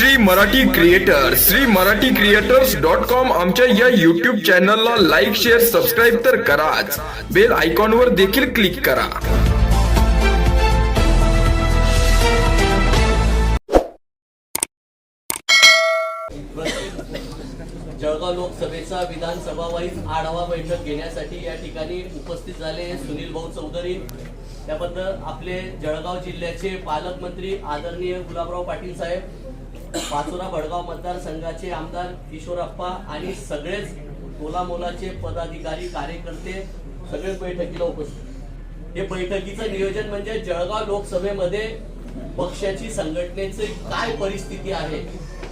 Shri Marathi creator Shri Marathi creators dot com आमच्या या YouTube चॅनलला लाईक शेअर सबस्क्राईब तर कराच. बेल आयकॉनवर देखील क्लिक करा. जळगाव लोकसभेचा विधानसभा वाईज आढावा बैठक घेण्यासाठी या ठिकाणी उपस्थित झाले सुनील भाऊ चौधरी. त्याबद्दल आपले जळगाव जिल्ह्याचे पालकमंत्री आदरणीय गुलाबराव पाटील साहेब पाचोरा भडगाव मतदारसंघाचे आमदार किशोरप्पा आणि सगळेच मोलामोलाचे पदाधिकारी कार्यकर्ते सगळेच बैठकीला उपस्थित. हे बैठकीचं नियोजन म्हणजे जळगाव लोकसभेमध्ये पक्षाची संघटनेची काय परिस्थिती आहे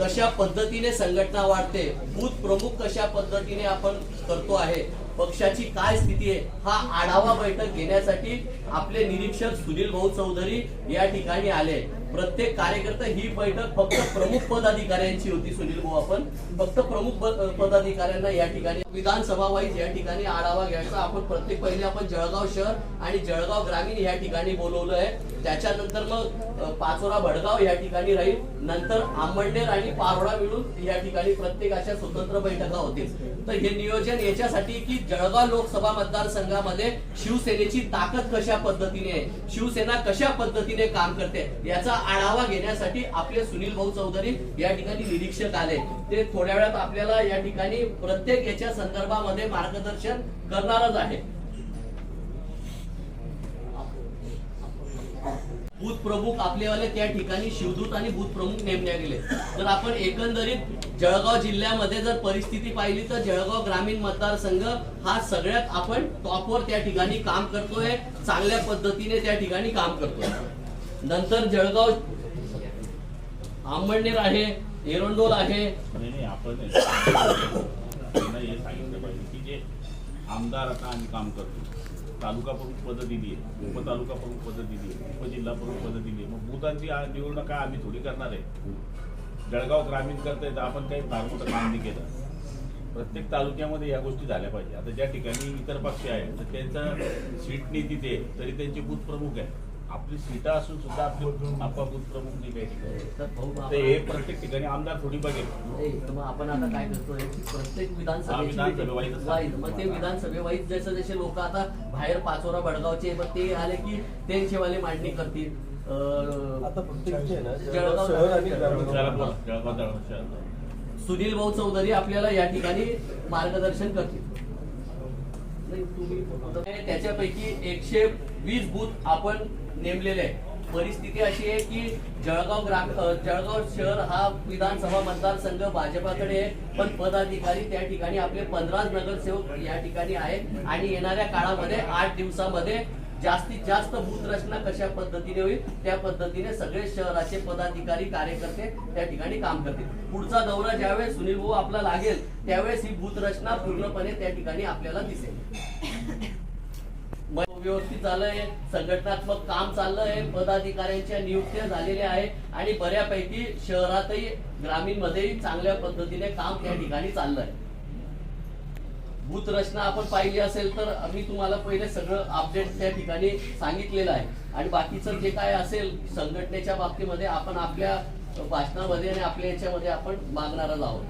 कशा पद्धतीने संघटना वाढते बूथ प्रमुख कशा पद्धतीने आपण करतो आहे पक्षाची काय स्थिती आहे हा आढावा बैठक घेण्यासाठी आपले निरीक्षक सुनील भाऊ चौधरी या ठिकाणी आले. प्रत्येक कार्यकर्ता ही बैठक फक्त प्रमुख पदाधिकाऱ्यांची होती सुनील भाऊ आपण. फक्त प्रमुख पदाधिकाऱ्यांना या ठिकाणी विधानसभा वाईज या ठिकाणी आढावा घ्यायचा. आपण प्रत्येक पहिले आपण जळगाव शहर आणि जळगाव ग्रामीण या ठिकाणी बोलवलं आहे त्याच्यानंतर मग पाचोरा भडगाव या ठिकाणी राहील. नंतर आंबंडेर आणि पारोडा मिळून या ठिकाणी प्रत्येक अशा स्वतंत्र बैठका होतील. तर हे नियोजन याच्यासाठी की जळगाव लोकसभा मतदारसंघामध्ये शिवसेनेची ताकद कशा पद्धतीने आहे? शिवसेना कशा पद्धतीने काम करते? याचा आढावा घेण्यासाठी आपले सुनील भाऊ चौधरी या ठिकाणी निरीक्षक आले. ते थोड्या वेळात आपल्याला या ठिकाणी प्रत्येक याच्या संदर्भामध्ये मार्गदर्शन करणारच आहे. भूत प्रमुख आपलेवाले त्या ठिकाणी शिवदूत आणि भूत प्रमुख नेमल्या गेले. तर आपण एकंदरीत जळगाव जिल्ह्यामध्ये जर परिस्थिती पाहिली तर जळगाव ग्रामीण मतदारसंघ हा सगळ्यात आपण टॉपवर त्या ठिकाणी काम करतोय चांगल्या पद्धतीने त्या ठिकाणी काम करतोय. नंतर जळगाव आंबडनेर आहे एरंडोल आहे. नाही आपण त्यांना हे सांगितलं पाहिजे की जे आमदार आता आम्ही काम करतो. तालुका प्रमुख पद दिली आहे उपतालुका प्रमुख पद दिली आहे उपजिल्हा प्रमुख पद दिली आहे. मग भूतांची निवडणूक काय आम्ही थोडी करणार आहे. जळगाव ग्रामीण करता तर आपण काही फार मोठं काम नाही केलं. प्रत्येक तालुक्यामध्ये या गोष्टी झाल्या पाहिजे. आता ज्या ठिकाणी इतर पक्ष आहेत तर त्यांचं सीट नाही तिथे तरी त्यांचे बूथ प्रमुख आहे आपली सीटा असून सुद्धा आपले बूथ प्रमुख तर हे प्रत्येक ठिकाणी आमदार थोडी बघेल. आपण आता काय करतोय? की प्रत्येक हा, विधानसभेची वाईज. मग ते विधानसभेवाईज जसे जसे लोक आता बाहेर पाचोरा भडगावचे मग ते आले की त्यांचे वाले मांडणी करतील. सुनील भाऊ चौधरी आपल्याला या ठिकाणी मार्गदर्शन करतील. त्याच्यापैकी एकशे वीस बूथ आपण नेमलेले आहे परिस्थिती अशी आहे की जळगाव ग्राम जळगाव शहर हा विधानसभा मतदारसंघ भाजपाकडे आहे पण पदाधिकारी त्या ठिकाणी आपले पंधरा नगरसेवक या ठिकाणी आहेत. आणि येणाऱ्या काळामध्ये आठ दिवसामध्ये जास्तीत जास्त बूथ रचना कशा पद्धतीने होईल त्या पद्धतीने सगळे शहराचे पदाधिकारी कार्यकर्ते त्या ठिकाणी काम करतील. पुढचा दौरा ज्यावेळेस सुनील भाऊ आपला लागेल त्यावेळेस ही बूथ रचना पूर्णपणे त्या ठिकाणी आपल्याला दिसेल. व्यवस्थित झालंय संघटनात्मक काम चाललंय पदाधिकाऱ्यांच्या नियुक्त्या झालेल्या आहे आणि बऱ्यापैकी शहरातही ग्रामीण मध्येही चांगल्या पद्धतीने काम त्या ठिकाणी चाललंय. भूत रचना आपण पाहिली असेल तर मी तुम्हाला पहिले सगळं अपडेट त्या ठिकाणी सांगितलेलं आहे. आणि बाकीचं जे काय असेल संघटनेच्या बाबतीमध्ये आपण आपल्या भाषणामध्ये आणि आपल्या याच्यामध्ये आपण मागणारच आहोत.